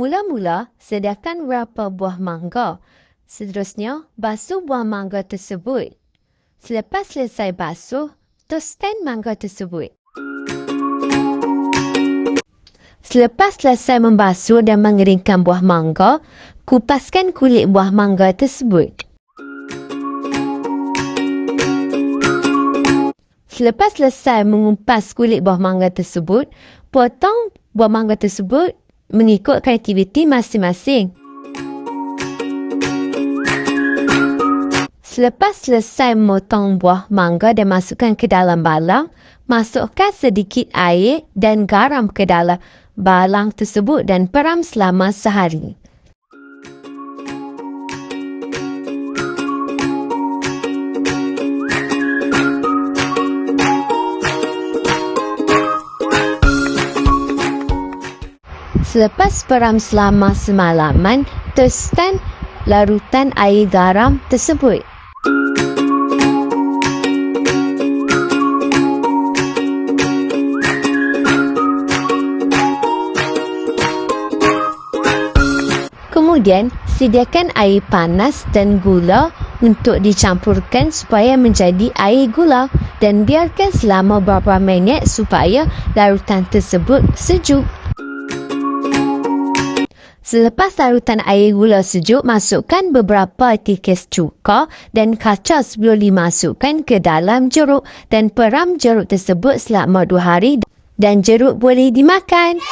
Mula-mula, sediakan beberapa buah mangga. Seterusnya, basuh buah mangga tersebut. Selepas selesai basuh, toskan mangga tersebut. Selepas selesai membasuh dan mengeringkan buah mangga, kupaskan kulit buah mangga tersebut. Selepas selesai mengupas kulit buah mangga tersebut, potong buah mangga tersebut mengikut kreativiti masing-masing. Selepas selesai memotong buah mangga dan masukkan ke dalam balang, masukkan sedikit air dan garam ke dalam balang tersebut dan peram selama sehari. Selepas peram selama semalaman, teruskan larutan air garam tersebut. Kemudian, sediakan air panas dan gula untuk dicampurkan supaya menjadi air gula dan biarkan selama beberapa minit supaya larutan tersebut sejuk. Selepas larutan air gula sejuk, masukkan beberapa tikis cuka dan kaca sebelum dimasukkan ke dalam jeruk dan peram jeruk tersebut selama dua hari dan jeruk boleh dimakan.